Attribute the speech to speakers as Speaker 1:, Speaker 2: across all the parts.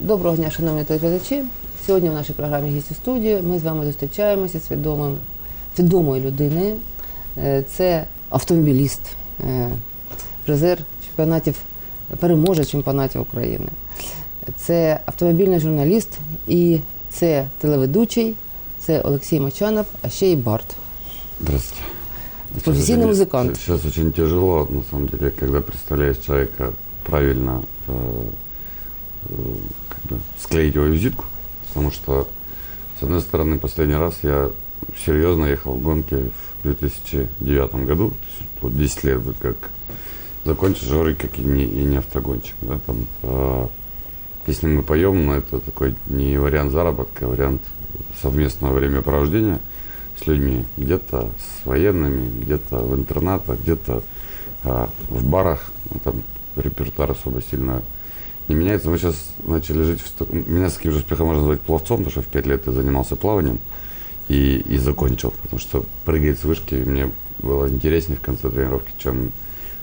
Speaker 1: Доброго дня, шановні телеглядачі. Сьогодні в нашій програмі «Гість у студії ми з вами зустрічаємося з свідомим, свідомою людиною. Е, Це автомобіліст, е, призер чемпіонатів, переможець чемпіонатів України. Це автомобільний журналіст і це телеведучий, це Олексій Мочанов, а ще й Барт.
Speaker 2: Здравствуйте.
Speaker 1: Профессийный музыкант.
Speaker 2: Сейчас очень тяжело, на самом деле, когда представляешь человека правильно э, э, как бы склеить его визитку, потому что, с одной стороны, последний раз я серьезно ехал в гонке в 2009 году, вот 10 лет будет как закончишь уже как и не, и не автогонщик. Да, там, э, если мы поем, но это такой не вариант заработка, а вариант совместного времяпровождения с людьми, где-то с военными, где-то в интернатах, где-то а, в барах, Ну, там репертуар особо сильно не меняется. Мы сейчас начали жить, в, меня с таким же успехом можно назвать пловцом, потому что в 5 лет я занимался плаванием и, и закончил, потому что прыгать с вышки мне было интереснее в конце тренировки, чем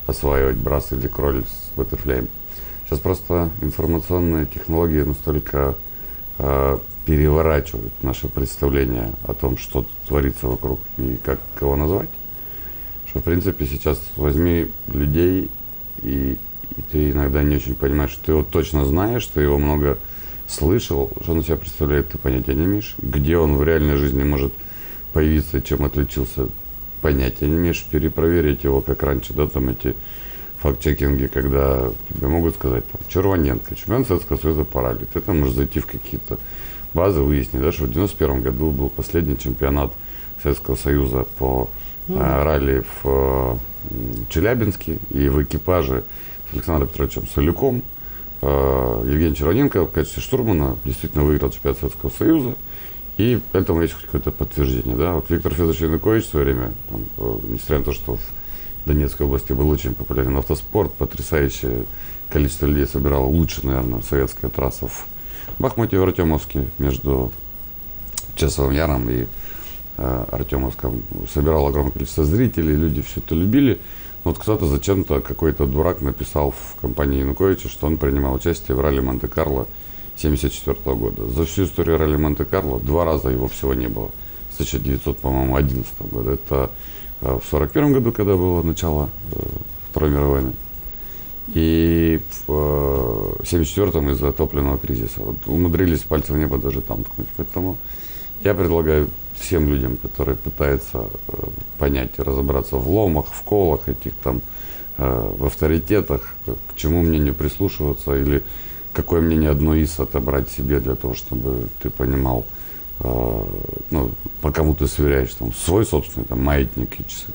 Speaker 2: осваивать брас или кроль с баттерфляем. Сейчас просто информационные технологии настолько э, переворачивают наше представление о том, что творится вокруг и как кого назвать, что, в принципе, сейчас возьми людей, и, и ты иногда не очень понимаешь, что ты его точно знаешь, что его много слышал, что он из себя представляет, ты понятия не имеешь, где он в реальной жизни может появиться, чем отличился, понятия не имеешь, перепроверить его, как раньше, да, там эти факт-чекинги, когда тебе могут сказать, там, Червоненко, чемпион Советского Союза по ралли, ты там можешь зайти в какие-то базы, выяснить, да, что в 91 году был последний чемпионат Советского Союза по э, ралли в э, Челябинске, и в экипаже Александром Петровичем Солюком э, Евгений Червоненко в качестве штурмана действительно выиграл чемпионат Советского Союза, и этому есть хоть какое-то подтверждение, да, вот Виктор Федорович Янукович в свое время, там, э, несмотря на то, что в Донецкой области был очень популярен автоспорт, потрясающее количество людей собирало лучше, наверное, советская трасса в Бахмуте в Артемовске между Часовым Яром и э, Артемовском. Собирал огромное количество зрителей, люди все это любили. Вот кто-то зачем-то, какой-то дурак написал в компании Януковича, что он принимал участие в ралли Монте-Карло 1974 года. За всю историю ралли Монте-Карло два раза его всего не было. С 1900, по-моему, 11 года. Это э, в 41 году, когда было начало э, Второй мировой войны. И в 1974 из-за топливного кризиса. Вот умудрились пальцем в небо даже там ткнуть. Поэтому я предлагаю всем людям, которые пытаются э, понять и разобраться в ломах, в колах этих там, э, в авторитетах, к чему мнению прислушиваться или какое мнение одно из отобрать себе для того, чтобы ты понимал, э, ну, по кому ты сверяешь, там, свой собственный там, маятник и часы.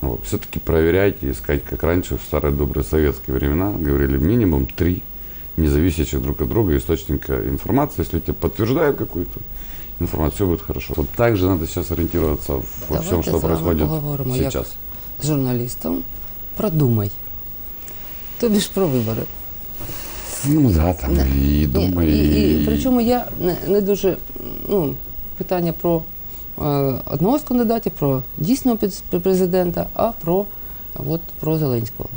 Speaker 2: Вот. Все-таки проверяйте, искать, как раньше в старые добрые советские времена говорили минимум три независящих друг от друга источника информации. Если тебе подтверждают какую-то информацию, все будет хорошо. Вот так же надо сейчас ориентироваться во
Speaker 1: Давайте
Speaker 2: всем, что происходит
Speaker 1: поговоримо, як з журналістом. Продумай. Тобі ж про вибори.
Speaker 2: Ну да, там
Speaker 1: Не-
Speaker 2: и
Speaker 1: Ні,
Speaker 2: Дума,
Speaker 1: і, і, причому я не, не дуже ну, питання про е, одного з кандидатів, про дійсного президента, а про, от, про Зеленського.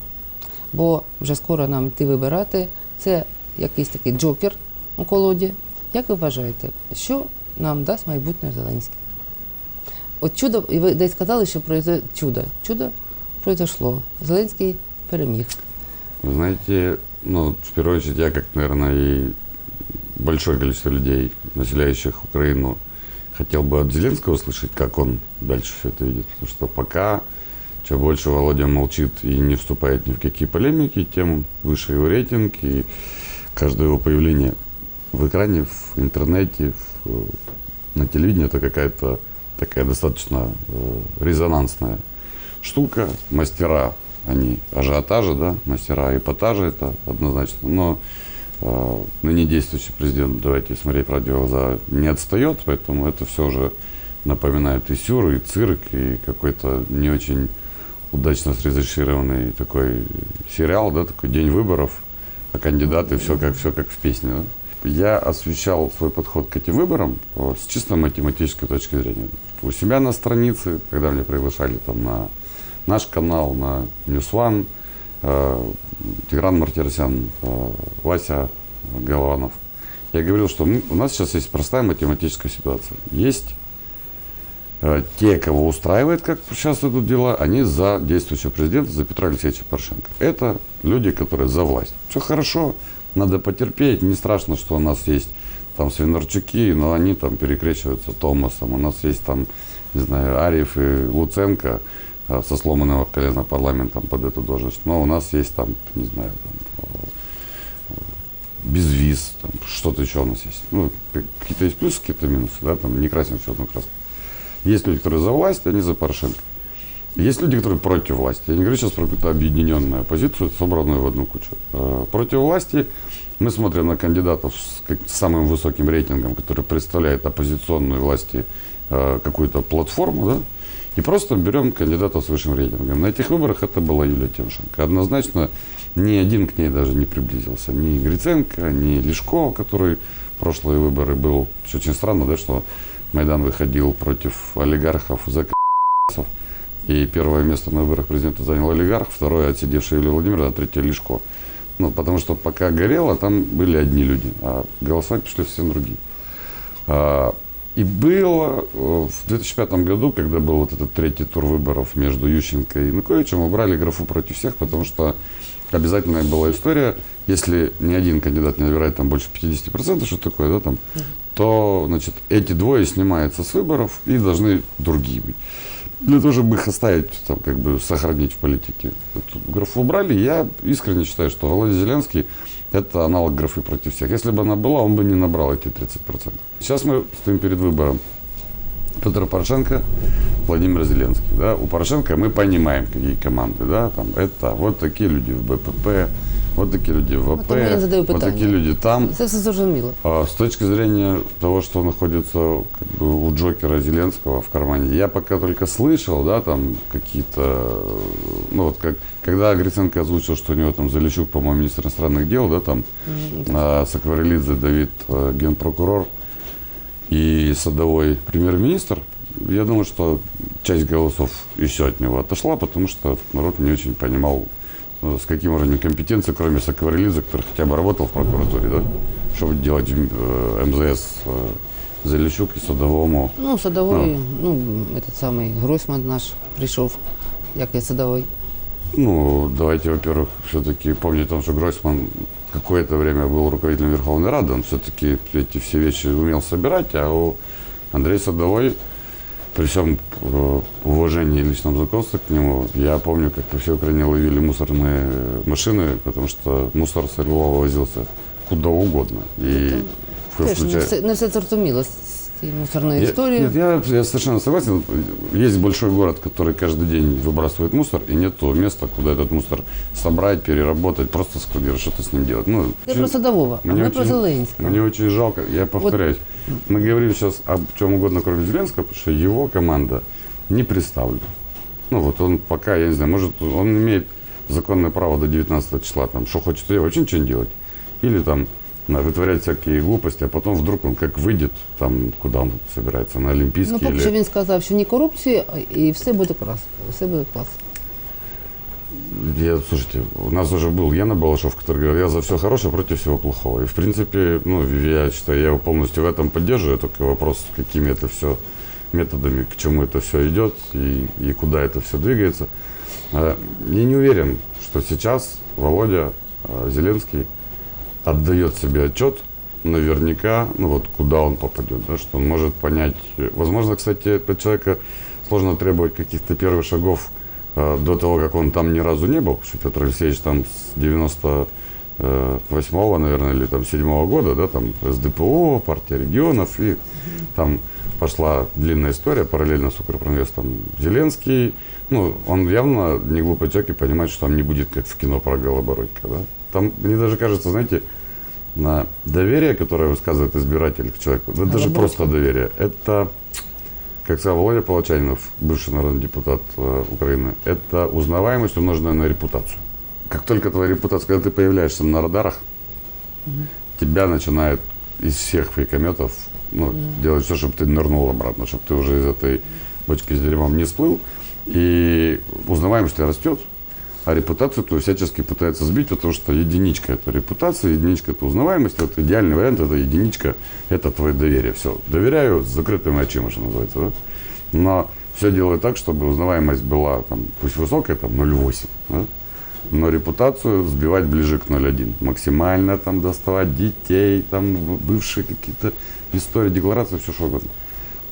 Speaker 1: Бо вже скоро нам йти вибирати. Це якийсь такий джокер у колоді. Як ви вважаєте, що нам дасть майбутнє Зеленський? От чудо, і ви десь сказали, що произойде чудо. Чудо произошло. Зеленський переміг.
Speaker 2: Вы знаете, ну, в первую очередь, я, как, наверное, и большое количество людей, населяющих Украину, хотел бы от Зеленского услышать, как он дальше все это видит. Потому что пока, чем больше Володя молчит и не вступает ни в какие полемики, тем выше его рейтинг. И каждое его появление в экране, в интернете, в, э, на телевидении, это какая-то такая достаточно э, резонансная штука. Мастера, они ажиотажа, да, мастера эпатажа, это однозначно. Но э, ныне действующий президент, давайте смотреть в глаза, не отстает, поэтому это все уже напоминает и сюр, и цирк, и какой-то не очень удачно срежиссированный такой сериал, да, такой день выборов, а кандидаты все как, все как в песне. да. Я освещал свой подход к этим выборам э, с чисто математической точки зрения. У себя на странице, когда меня приглашали там на наш канал, на News One, э, Тигран Мартиросян, э, Вася Голованов – я говорил, что мы- у нас сейчас есть простая математическая ситуация. Есть те, кого устраивает, как сейчас идут дела, они за действующего президента, за Петра Алексеевича Порошенко. Это люди, которые за власть. Все хорошо, надо потерпеть, не страшно, что у нас есть там свинарчуки, но они там перекрещиваются Томасом. У нас есть там, не знаю, Арьев и Луценко э, со сломанным об колено парламентом под эту должность. Но у нас есть там, не знаю, там, э, без виз, там, что-то еще у нас есть. Ну, какие-то есть плюсы, какие-то минусы, да, там не красим все одну краску. Есть люди, которые за власть, они за Порошенко. Есть люди, которые против власти. Я не говорю сейчас про какую-то объединенную оппозицию, собранную в одну кучу. Э, Против власти мы смотрим на кандидатов с самым высоким рейтингом, который представляет оппозиционной власти э, какую-то платформу, да, и просто берем кандидата с высшим рейтингом. На этих выборах это была Юлия Тимошенко. Однозначно ни один к ней даже не приблизился. Ни Гриценко, ни Лешко, который прошлые выборы был. Очень странно, да, что Майдан выходил против олигархов за к***цев. И первое место на выборах президента занял олигарх, второе отсидевший Юлия Владимировна, а третье Лешко. Ну, потому что пока горело, там были одни люди, а голосовать пришли совсем другие. А, И было э, в 2005 году, когда был вот этот третий тур выборов между Ющенко и Януковичем, убрали графу против всех, потому что обязательная была история, если ни один кандидат не набирает там больше 50%, что такое, да, там, то, значит, эти двое снимаются с выборов и должны другие быть. Для того, чтобы их оставить, там, как бы сохранить в политике. Эту графу убрали. Я искренне считаю, что Володя Зеленский это аналог графы против всех. Если бы она была, он бы не набрал эти 30%. Сейчас мы стоим перед выбором. Петр Порошенко, Владимир Зеленский. Да? У Порошенко мы понимаем, какие команды. Да? Там, это вот такие люди в БПП, вот такие люди в ВП,
Speaker 1: тому я задаю питання.
Speaker 2: такие люди там.
Speaker 1: Це все зрозуміло.
Speaker 2: А С точки зрения того, что находится как бы, у Джокера Зеленского в кармане, я пока только слышал, да, там какие-то, э, ну вот как, когда Гриценко озвучил, что у него там Залещук, по-моему, министр иностранных дел, да, там, а Сакварелидзе Давид, э, генпрокурор и Садовой премьер-министр, я думаю, что часть голосов еще от него отошла, потому что народ не очень понимал, э, с каким уровнем компетенции, кроме Сакварелидзе, который хотя бы работал в прокуратуре, да, чтобы делать в э, МЗС э, Залещук и Садовому.
Speaker 1: Ну, садовий, ну, этот самий Гройсман наш прийшов, як і садовий.
Speaker 2: Ну, давайте, во-первых, все-таки помнить о том, что Гройсман какое-то время был руководителем Верховной Рады, он все-таки эти все вещи умел собирать, а у Андрея Садовой, при всем э, уважении и личном знакомстве к нему, я помню, как по всей Украине ловили мусорные машины, потому что мусор с возился куда угодно. И
Speaker 1: Теж не все, не все зрозуміло з цією мусорною
Speaker 2: я,
Speaker 1: історією.
Speaker 2: нет, я, я совершенно согласен. Есть большой город, который каждый день выбрасывает мусор, и нету места, куда этот мусор собрать, переработать, просто складировать, что-то с ним делать. Ну,
Speaker 1: Це
Speaker 2: чё-
Speaker 1: про Садового, а
Speaker 2: мне
Speaker 1: не про
Speaker 2: очень-
Speaker 1: Зеленського.
Speaker 2: Мне очень жалко, я повторяюсь, мы говорим сейчас об чем угодно, кроме Зеленского, потому что его команда не представлена. Ну вот он пока, я не знаю, может, он имеет законное право до 19 числа, там, что хочет делать, вообще ничего не делать. Или там на, вытворять всякие глупости, а потом вдруг он как выйдет, там, куда он собирается, на Олимпийский
Speaker 1: Ну, поки
Speaker 2: или...
Speaker 1: що він сказав, що ні корупції, а- і все буде клас. Все буде клас.
Speaker 2: Я, слушайте, у нас уже был Яна Балашов, который говорил, я за все хорошее против всего плохого. И, в принципе, ну, я считаю, я его полностью в этом поддерживаю. Только вопрос, какими это все методами, к чему это все идет и, и куда это все двигается. А, Я не уверен, что сейчас Володя а, Зеленский отдает себе отчет наверняка, ну вот куда он попадет, да, что он может понять. Возможно, кстати, от человека сложно требовать каких-то первых шагов э, до того, как он там ни разу не был, потому что Петр Алексеевич там с 98-го, наверное, или там 7 года, да, там СДПО, партия регионов, и там пошла длинная история параллельно с Укрпроминвестом Зеленский. Ну, он явно не глупый человек и понимает, что там не будет, как в кино про Голобородько, да. Там, мне даже кажется, знаете, на доверие, которое высказывает избиратель к человеку, это даже просто доверие, это, как сказал Володя Полочанинов, бывший народный депутат э, Украины, это узнаваемость, умноженная на репутацию. Как только твоя репутация, когда ты появляешься на радарах, тебя начинают из всех фейкометов ну, делать все, чтобы ты нырнул обратно, чтобы ты уже из этой бочки с дерьмом не всплыл. И узнаваемость растет, а репутацию твою всячески пытается сбить, потому что единичка – это репутация, единичка – это узнаваемость, это идеальный вариант, это единичка – это твое доверие. Все, доверяю с закрытыми очима, что называется, да? Но все делаю так, чтобы узнаваемость была, там, пусть высокая, там, 0,8, да? но репутацию сбивать ближе к 0,1. Максимально там доставать детей, там бывшие какие-то истории, декларации, все что угодно.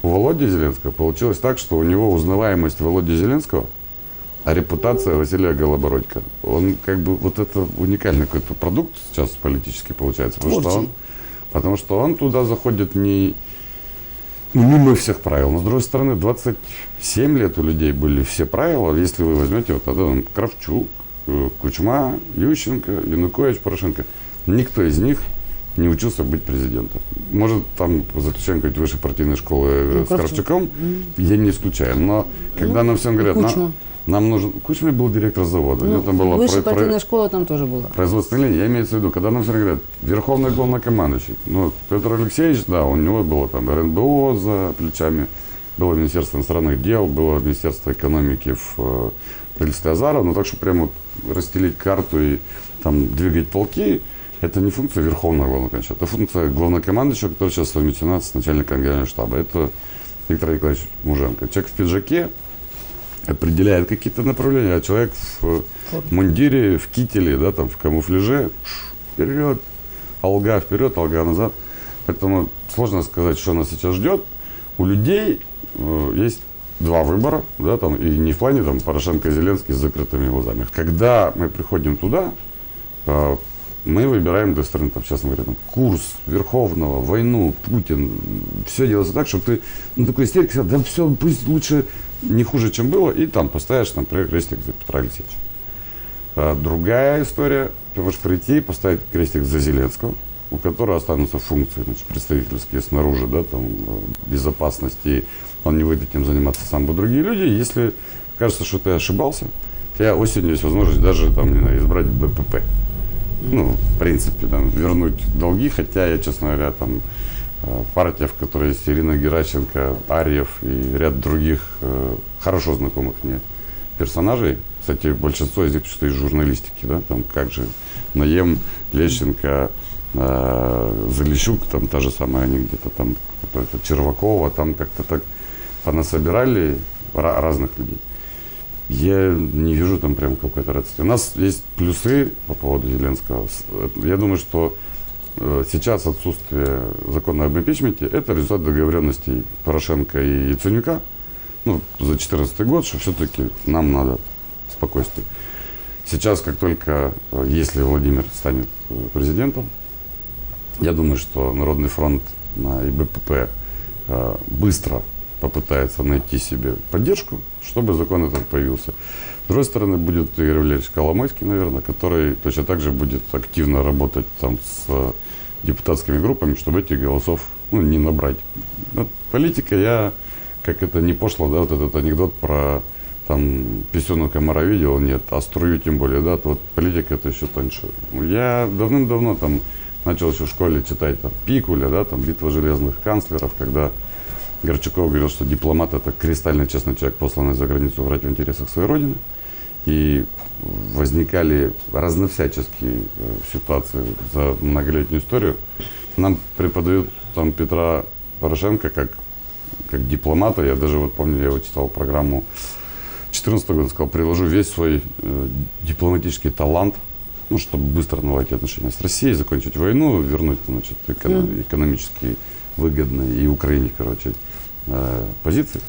Speaker 2: У Володи Зеленского получилось так, что у него узнаваемость Володи Зеленского, а репутация Василия Голобородько. Он как бы вот это уникальный какой-то продукт сейчас политически получается. Потому что, он, потому что он туда заходит не ну, мимо всех правил. Но с другой стороны, 27 лет у людей были все правила. Если вы возьмете вот тогда там, Кравчук, э, Кучма, Ющенко, Янукович, Порошенко, никто из них не учился быть президентом. Может, там заключаем какой-нибудь высшей партийной школы э,
Speaker 1: Ну,
Speaker 2: с
Speaker 1: Кравчук.
Speaker 2: Кравчуком, я не исключаю. Но когда нам всем говорят,
Speaker 1: Кучма.
Speaker 2: Нам, нужен... Кучма был директор завода.
Speaker 1: Ну,
Speaker 2: там была
Speaker 1: высшая
Speaker 2: про- про-
Speaker 1: партийная школа там тоже была.
Speaker 2: производственная линия, я имею в виду, когда нам все говорят, верховный главнокомандующий, ну, Петр Алексеевич, да, у него было там РНБО за плечами, было Министерство иностранных дел, было Министерство экономики в э, правительстве Азарова, но так, что прямо вот расстелить карту и там двигать полки, это не функция верховного главнокомандующего, это функция главнокомандующего, который сейчас совмещена с начальником генерального штаба. Это Виктор Николаевич Муженко. Человек в пиджаке определяет какие-то направления, а человек в э, мундире, в кителе, да, там, в камуфляже, вперед, алга вперед, алга назад. Поэтому сложно сказать, что нас сейчас ждет. У людей э, есть два выбора, да, там, и не в плане там, Порошенко Зеленский с закрытыми глазами. Когда мы приходим туда, э, мы выбираем для страны, там, сейчас говоря, там, курс Верховного, войну, Путин. Все делается так, чтобы ты ну, такой истерик сказал, да все, пусть лучше не хуже, чем было, и там поставишь, например, крестик за Петра Алексеевича. А другая история, ты можешь прийти и поставить крестик за Зеленского, у которого останутся функции значит, представительские снаружи, да, там, э, безопасности, он не будет этим заниматься сам, будут другие люди. Если кажется, что ты ошибался, у тебя осенью есть возможность даже там, не знаю, избрать БПП. Ну, в принципе, там, вернуть долги, хотя я, честно говоря, там, партия, в которой есть Ирина Геращенко, Арьев и ряд других э, хорошо знакомых мне персонажей. Кстати, большинство из них что из журналистики, да, там как же Наем, Лещенко, э, Залищук, там та же самая, они где-то там, Червакова, там как-то так понасобирали ра- разных людей. Я не вижу там прям какой-то радости. У нас есть плюсы по поводу Зеленского. Э, Я думаю, что э, сейчас отсутствие закона об импичменте – это результат договоренностей Порошенко и Яценюка ну, за 2014 год, что все-таки нам надо спокойствие. Сейчас, как только, э, если Владимир станет э, президентом, я думаю, что Народный фронт э, и БПП э, быстро попытается найти себе поддержку, чтобы закон этот появился. С другой стороны, будет Игорь Валерьевич Коломойский, наверное, который точно так же будет активно работать там с депутатскими группами, чтобы этих голосов ну, не набрать. Вот политика, я, как это не пошло, да, вот этот анекдот про там писюну комара видел, нет, а струю тем более, да, то вот политика это еще тоньше. Я давным-давно там начал еще в школе читать там Пикуля, да, там битва железных канцлеров, когда Горчаков говорил, что дипломат это кристально честный человек, посланный за границу врать в интересах своей родины. И возникали разновсяческие э, ситуации за многолетнюю историю. Нам преподают там Петра Порошенко как, как дипломата. Я даже вот помню, я его читал программу 2014 года, сказал, приложу весь свой э, дипломатический талант, ну, чтобы быстро наладить отношения с Россией, закончить войну, вернуть значит, эко- экономически выгодные и Украине, короче, э, позиции.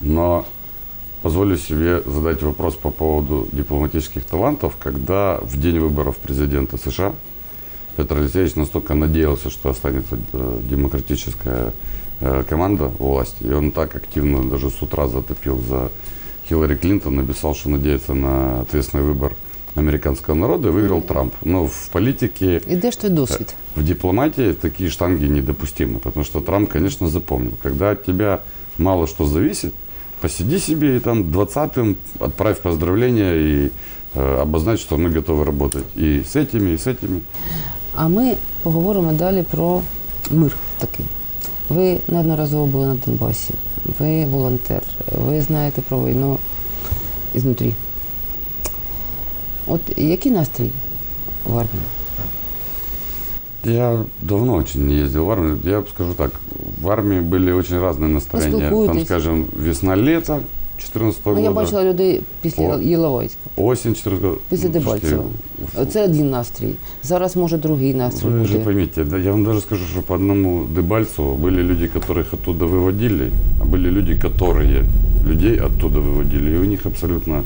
Speaker 2: Но позволю себе задать вопрос по поводу дипломатических талантов, когда в день выборов президента США Петр Алексеевич настолько надеялся, что останется э, демократическая э, команда у власти, и он так активно даже с утра затопил за Хиллари Клинтон, написал, что надеется на ответственный выбор американского народа, и выиграл Трамп. Но в политике
Speaker 1: І де ж той досвід?
Speaker 2: в дипломатии такие штанги недопустимы, потому что Трамп, конечно, запомнил. Когда от тебя мало что зависит, посиди себе и там 20-м отправь поздравления и э, обозначь, что мы готовы работать и с этими, и с этими.
Speaker 1: А ми поговоримо далі про мир такий. Ви неодноразово були на Донбасі, ви волонтер, ви знаєте про війну ізнутрі. От який настрій в армії?
Speaker 2: Я давно очень не ездил в армию. Я скажу так, в армии были очень разные настроения. Там,
Speaker 1: Поспілкуйтесь.
Speaker 2: скажем, весна-лето 14
Speaker 1: Ну,
Speaker 2: года.
Speaker 1: я бачила людей після
Speaker 2: О.
Speaker 1: Єловайська.
Speaker 2: Осень 14 года.
Speaker 1: Після
Speaker 2: Ну, слушайте,
Speaker 1: Дебальцева. Це один настрій. Зараз може другий настрій
Speaker 2: Вы же
Speaker 1: буде.
Speaker 2: поймите, да, я вам даже скажу, что по одному Дебальцеву были люди, которых оттуда выводили, а были люди, которые людей оттуда выводили, и у них абсолютно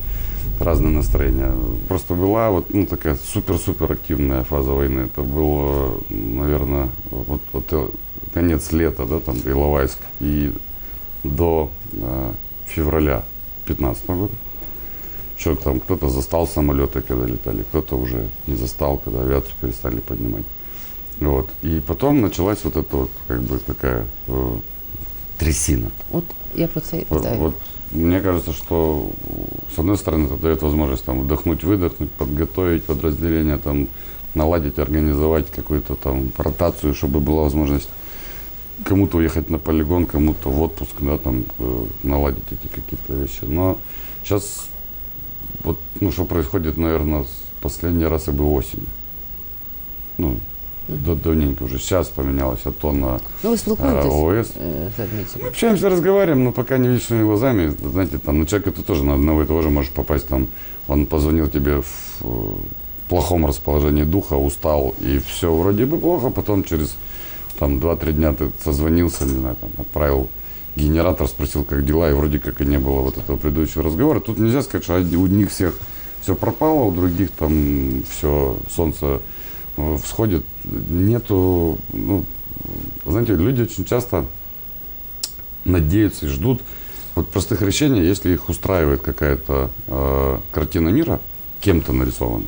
Speaker 2: разные настроения. Просто была вот ну, такая супер-супер активная фаза войны. Это было, наверное, вот, вот э, конец лета, да, там, Иловайск, и до э, февраля 15 года. Еще там кто-то застал самолеты, когда летали, кто-то уже не застал, когда авиацию перестали поднимать. Вот. И потом началась вот эта вот как бы такая э, трясина.
Speaker 1: От я про це і
Speaker 2: Вот, вот мне кажется, что с одной стороны это дает возможность там вдохнуть, выдохнуть, подготовить подразделение, там наладить, организовать какую-то там ротацию, чтобы была возможность кому-то уехать на полигон, кому-то в отпуск, да, там э, наладить эти какие-то вещи. Но сейчас вот, ну, что происходит, наверное, последний раз и был осенью. Ну, давненько уже. Сейчас поменялось, а то на
Speaker 1: Ну ви спілкуєтесь
Speaker 2: а, ОС.
Speaker 1: е, з адмінцями?
Speaker 2: Общаемся, разговариваем, но пока не видишь своими глазами. Знаете, там, ну, человек это тоже на одного и того же может попасть. Там, он позвонил тебе в э, плохом расположении духа, устал, и все вроде бы плохо. Потом через там, 2-3 дня ты созвонился, не знаю, там, отправил генератор, спросил, как дела, и вроде как и не было вот этого предыдущего разговора. Тут нельзя сказать, что у них всех все пропало, у других там все, солнце э, всходит. Нету, ну, знаете, люди очень часто надеются и ждут вот простых решений, если их устраивает какая-то э, картина мира, кем-то нарисована,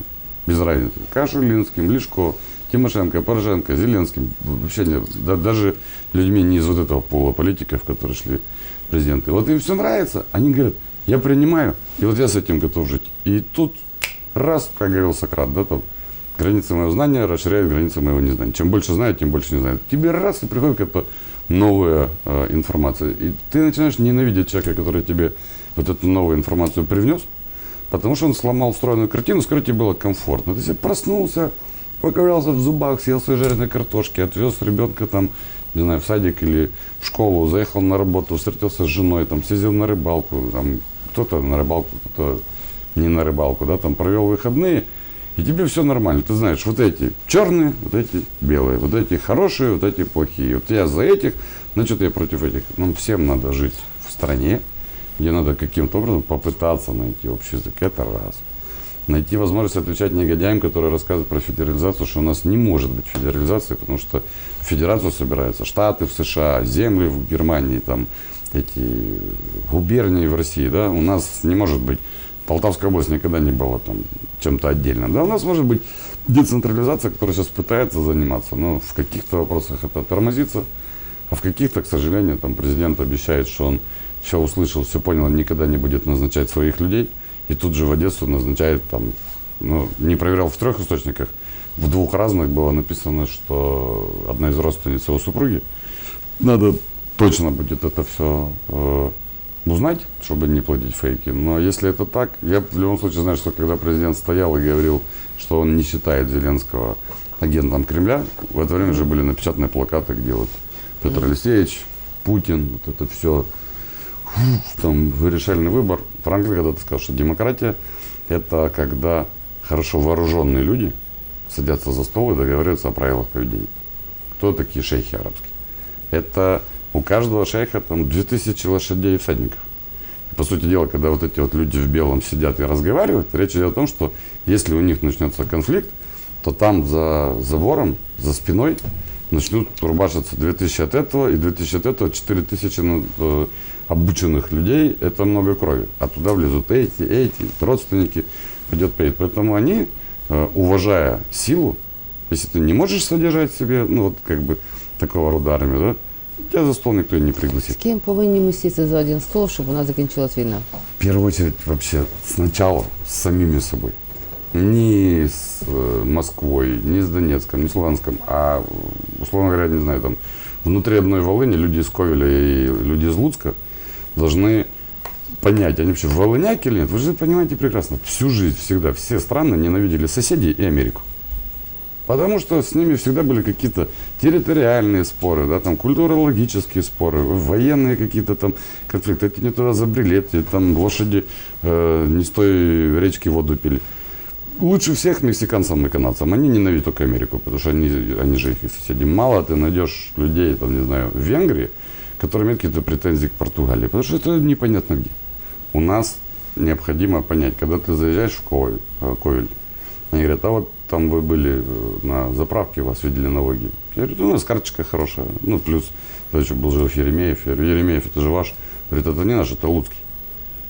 Speaker 2: без разницы, Кашулинским, Лешко, Тимошенко, Порошенко, Зеленским, вообще нет, да- даже людьми не из вот этого пола политиков, которые шли президенты. Вот им все нравится, они говорят, я принимаю, и вот я с этим готов жить. И тут раз, как говорил Сократ, да, там, границы моего знания расширяют границы моего незнания. Чем больше знаю, тем больше не знаю. Тебе раз и приходит какая-то новая э, информация. И ты начинаешь ненавидеть человека, который тебе вот эту новую информацию привнес, потому что он сломал встроенную картину, с которой тебе было комфортно. Ты себе проснулся, поковырялся в зубах, съел свои жареные картошки, отвез ребенка там, не знаю, в садик или в школу, заехал на работу, встретился с женой, там, съездил на рыбалку, там, кто-то на рыбалку, кто-то не на рыбалку, да, там, провел выходные, и тебе все нормально. Ты знаешь, вот эти черные, вот эти белые, вот эти хорошие, вот эти плохие. Вот я за этих, значит, я против этих. Нам всем надо жить в стране, где надо каким-то образом попытаться найти общий язык. Это раз. Найти возможность отвечать негодяям, которые рассказывают про федерализацию, что у нас не может быть федерализации, потому что в федерацию собираются Штаты в США, земли в Германии, там, эти губернии в России, да, у нас не может быть Полтавская область никогда не была там чем-то отдельно. Да, у нас может быть децентрализация, которая сейчас пытается заниматься, но в каких-то вопросах это тормозится, а в каких-то, к сожалению, там президент обещает, что он все услышал, все понял, он никогда не будет назначать своих людей, и тут же в Одессу назначает там, ну, не проверял в трех источниках, в двух разных было написано, что одна из родственниц его супруги, надо точно будет это все э, узнать, чтобы не плодить фейки. Но если это так, я в любом случае знаю, что когда президент стоял и говорил, что он не считает Зеленского агентом Кремля, в это время же были напечатаны плакаты, где вот Петр Алексеевич, Путин, вот это все, там решальный выбор. Франклин когда-то сказал, что демократия – это когда хорошо вооруженные люди садятся за стол и договариваются о правилах поведения. Кто такие шейхи арабские? Это у каждого шейха там 2000 лошадей и всадников. И, по сути дела, когда вот эти вот люди в белом сидят и разговаривают, речь идет о том, что если у них начнется конфликт, то там за забором, за спиной начнут рубашиться 2000 от этого и 2000 от этого, 4000 на- э, обученных людей, это много крови. А туда влезут эти, эти, родственники, пойдет петь. Поэтому они, э, уважая силу, если ты не можешь содержать себе, ну вот как бы такого рода армию, да, тебя за стол никто и не
Speaker 1: З
Speaker 2: пригласит.
Speaker 1: ким повинні ми сісти за один стол, щоб вона закінчилась війна?
Speaker 2: В первую очередь вообще сначала с самими собой. Не с э, Москвой, не с Донецком, не с Луганском, а, условно говоря, не знаю, там, внутри одной Волыни люди из Ковеля и люди из Луцка должны понять, они вообще волыняки или нет. Вы же понимаете прекрасно, всю жизнь всегда все страны ненавидели соседей и Америку. Потому что с ними всегда были какие-то территориальные споры, да, там культурологические споры, военные какие-то там конфликты. Эти не туда забрели, эти там лошади э, не с той речки воду пили. Лучше всех мексиканцам и канадцам. Они ненавидят только Америку, потому что они, они же их соседи. Мало ты найдешь людей, там, не знаю, в Венгрии, которые имеют какие-то претензии к Португалии, потому что это непонятно где. У нас необходимо понять, когда ты заезжаешь в э, Ковель они говорят, а вот там вы были э, на заправке, вас видели налоги. Я говорю, «Ну, у нас карточка хорошая. Ну, плюс, еще был жив Еремеев. Я говорю, Еремеев, это же ваш. Говорит, это не наш, это Луцкий.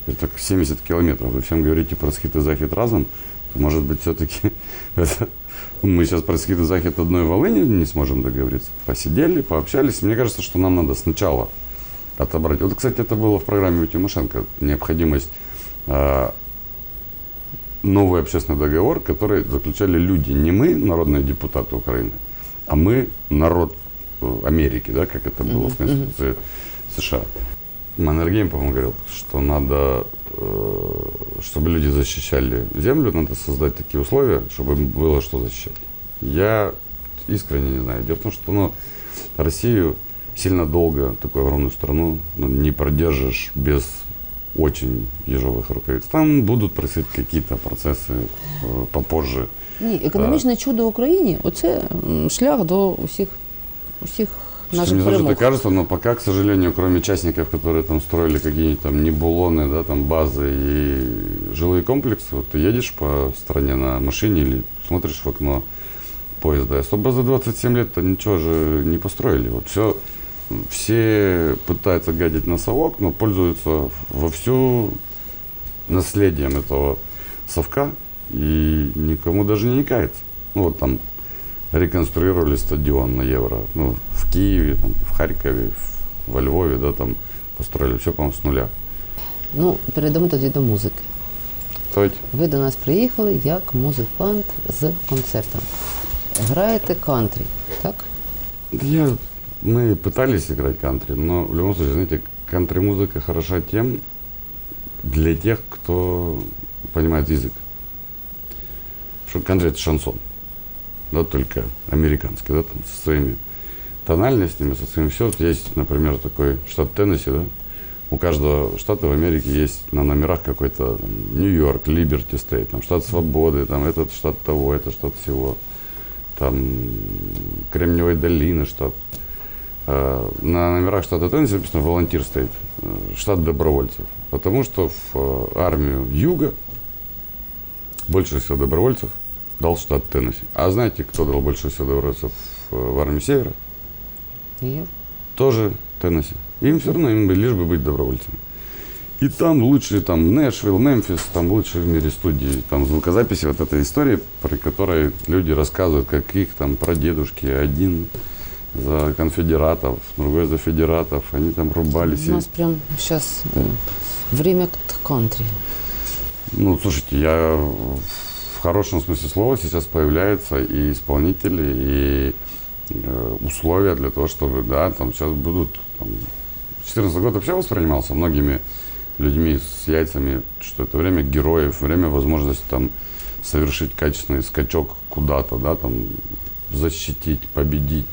Speaker 2: Говорит, так 70 километров. Вы всем говорите про схит и захит разом. То, может быть, все-таки мы сейчас про схит и захит одной Волыни не сможем договориться. Посидели, пообщались. Мне кажется, что нам надо сначала отобрать. Вот, кстати, это было в программе у Тимошенко. Необходимость э, новый общественный договор, который заключали люди. Не мы, народные депутаты Украины, а мы, народ э, Америки, да, как это было в Конституции США. Маннергейм, по-моему, говорил, что надо, э, чтобы люди защищали землю, надо создать такие условия, чтобы им было что защищать. Я искренне не знаю. Дело в том, что ну, Россию сильно долго, такую огромную страну, ну, не продержишь без очень ежовых рукавиц. Там будуть происходить какие-то процеси е, попозже.
Speaker 1: Ні, економічне чудо в Україні оце м, шлях до усіх, усіх наших
Speaker 2: не знаю, что
Speaker 1: перемог.
Speaker 2: это кажется, но пока, к сожалению, кроме частников, которые там строили какие-нибудь там небулоны, да, там базы и жилые комплексы, вот ты едешь по стране на машине или смотришь в окно поезда, особо за 27 лет-то ничего же не построили. Вот все, все пытаются гадить на совок, но пользуются вовсю наследием этого совка и никому даже не кается. Ну вот там реконструировали стадион на Евро. Ну, в Киеве, там, в Харькове, в, во Львове, да, там построили все, по-моему, с нуля.
Speaker 1: Ну, перейдемо тоді до музики.
Speaker 2: Стойте.
Speaker 1: Ви до нас приїхали як музикант з концертом. Граєте кантрі, так?
Speaker 2: Я, мы пытались играть кантри, но в любом случае, знаете, кантри-музыка хороша тем, для тех, кто понимает язык. Что кантри это шансон, да, только американский, да, там, со своими тональностями, со своим все. Есть, например, такой штат Теннесси, да, у каждого штата в Америке есть на номерах какой-то Нью-Йорк, Либерти Стейт, там штат свободы, там этот штат того, это штат всего, там Кремниевая долина штат. Э, На номерах штата Теннесси написано волонтир стоит, э, штат добровольцев. Потому что в э, армию Юга больше всего добровольцев дал штат Теннесси. А знаете, кто дал больше всего добровольцев в армии Севера?
Speaker 1: Нью-Йорк.
Speaker 2: тоже Теннесси. Им все равно, им лишь бы быть добровольцами. И там лучшие, там, Нэшвилл, Мемфис, там лучшие в мире студии, там, звукозаписи вот этой истории, при которой люди рассказывают, как их там прадедушки, один за конфедератов, другой за федератов, они там рубались.
Speaker 1: У
Speaker 2: и-
Speaker 1: нас прям зараз время кантрі.
Speaker 2: Ну, слушайте, я в хорошем смысле слова сейчас появляются и исполнители, и э, условия для того, чтобы, да, там сейчас будут, там, 14 год вообще воспринимался многими людьми с яйцами, что это время героев, время возможности там совершить качественный скачок куда-то, да, там защитить, победить,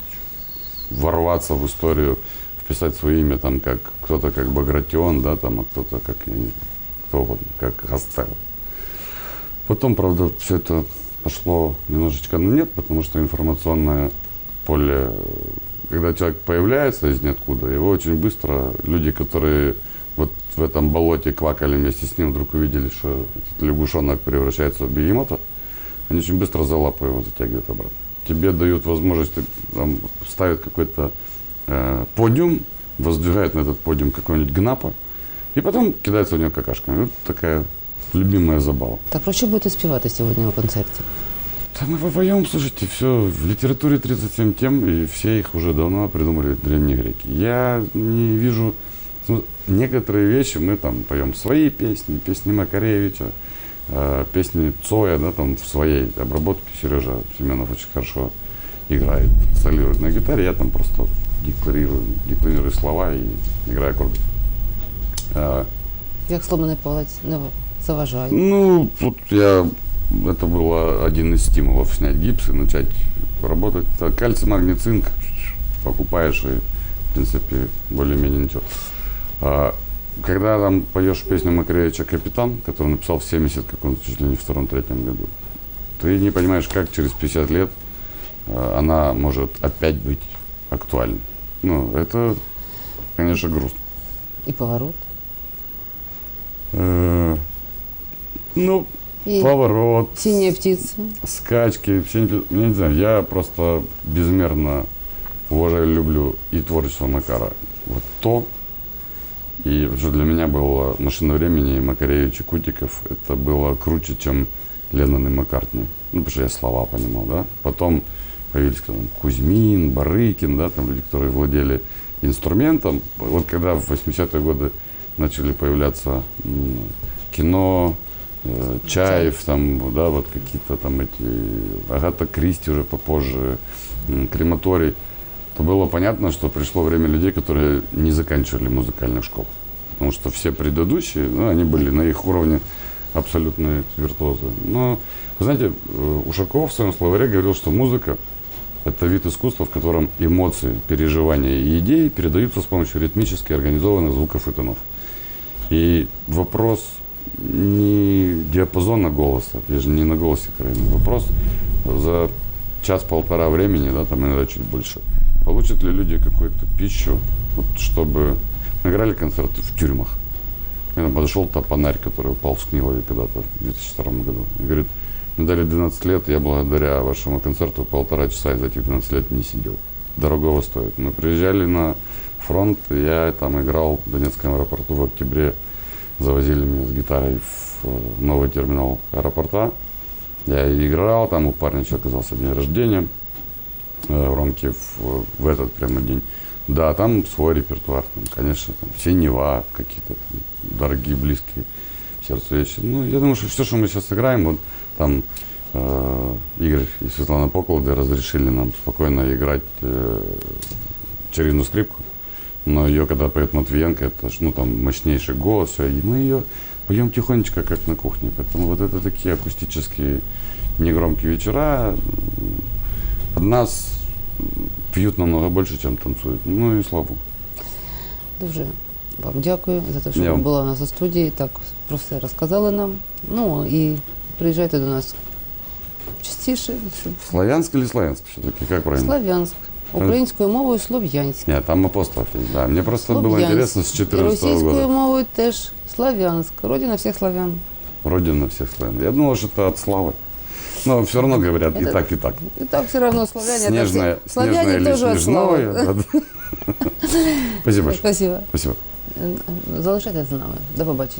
Speaker 2: ворваться в историю, вписать свое имя там как кто-то как Багратион, да, там, а кто-то как я не- кто угодно, как Гастел. Потом, правда, все это пошло немножечко на нет, потому что информационное поле, когда человек появляется из ниоткуда, его очень быстро люди, которые вот в этом болоте квакали вместе с ним, вдруг увидели, что этот лягушонок превращается в бегемота, они очень быстро за лапу его затягивают обратно Тебе дают возможность, ты, там, ставят какой-то э, подиум, воздвигают на этот подиум какого-нибудь гнапа, и потом кидаются в него какашками. Вот такая любимая забава.
Speaker 1: Так про що будете співати сьогодні на концерті?
Speaker 2: Да мы попоем, слушайте, все, в литературе 37 тем, и все их уже давно придумали древние греки. Я не вижу... см- Некоторые вещи мы там поем свои песни, песни Макаревича, э, песни Цоя, да, там в своей обработке Сережа Семенов очень хорошо играет, солирует на гитаре, я там просто декларирую, декларирую слова и играю аккорды. Э,
Speaker 1: Як сломаний палець не заважає.
Speaker 2: Ну, вот я, это было один из стимулов снять гипс и начать работать. Это кальций, магний, цинк покупаешь и, в принципе, более-менее ничего. А, когда там поешь песню Макаревича «Капитан», который написал в 70 каком-то чуть ли не втором-третьем году, ты не понимаешь, как через 50 лет а, она может опять быть актуальной. Ну, это, конечно, грустно.
Speaker 1: І поворот.
Speaker 2: Э, Ну,
Speaker 1: І
Speaker 2: поворот,
Speaker 1: синя птиця.
Speaker 2: скачки, пи- я не знаю, я просто безмерно уважаю, люблю и творчество Макара. Вот то, и что для меня было «Машина времени» и Макаревич и Кутиков, это было круче, чем Леннон и Маккартни. Ну, потому что я слова понимал, да. Потом появились там, Кузьмин, Барыкин, да, там люди, которые владели инструментом. Вот когда в 80-е годы начали появляться кино, э, Чаев, там, да, вот какие-то там эти, Агата Кристи уже попозже, м, крематорий, то было понятно, что пришло время людей, которые не заканчивали музыкальных школ. Потому что все предыдущие, ну, они были на их уровне абсолютные виртуозы. Но, вы знаете, э, Ушаков в своем словаре говорил, что музыка – это вид искусства, в котором эмоции, переживания и идеи передаются с помощью ритмически организованных звуков и тонов. И вопрос не диапазона голоса, я же не на голосе вопрос за час-полтора времени, да, там иногда чуть больше, получат ли люди какую-то пищу, вот, чтобы играли концерты в тюрьмах. Нам подошел топонарь, который упал в Снилове когда-то в 2002 году. И говорит, мне дали 12 лет, я благодаря вашему концерту полтора часа из этих 12 лет не сидел. Дорогого стоит. Мы приезжали на фронт, я там играл в Донецком аэропорту в октябре. Завозили меня с гитарой в э, новый терминал аэропорта. Я играл, там у парня еще оказался день рождения э, в в, этот прямо день. Да, там свой репертуар, там, конечно, там Синева, какие-то там дорогие, близкие сердцу вещи. Ну, я думаю, что все, что мы сейчас играем, вот там э, Игорь и Светлана Поколоды разрешили нам спокойно играть э, Чарину скрипку. Но ее, когда поет Матвиенко, это ж, ну, там мощнейший голос, и мы ее поем тихонечко, как на кухне. Поэтому вот это такие акустические негромкие вечера. Под нас пьют намного больше, чем танцуют. Ну и слава богу.
Speaker 1: Дуже вам дякую за те, що
Speaker 2: Я
Speaker 1: ви
Speaker 2: вам.
Speaker 1: були у нас у студії, так про все розказали нам. Ну і приїжджайте до нас частіше, щоб
Speaker 2: Славянск или Славянск все-таки, как правильно?
Speaker 1: Слав'янськ. Українською мовою Слов'янськ.
Speaker 2: Нет, там апостроф есть, да. Мне просто было
Speaker 1: Слов'янськ.
Speaker 2: интересно с
Speaker 1: І
Speaker 2: 14
Speaker 1: російською
Speaker 2: года.
Speaker 1: мовою теж Слав'янськ, родина всіх славян.
Speaker 2: Родина всех славян. Я думал, что это от славы. Но все равно говорят и
Speaker 1: Это-
Speaker 2: так, и так.
Speaker 1: І так все одно славяне. это
Speaker 2: Снежная,
Speaker 1: все- славяне
Speaker 2: или снежновая. да, да. Спасибо большое.
Speaker 1: Спасибо.
Speaker 2: Спасибо.
Speaker 1: Залишайтеся з нами. До побачення.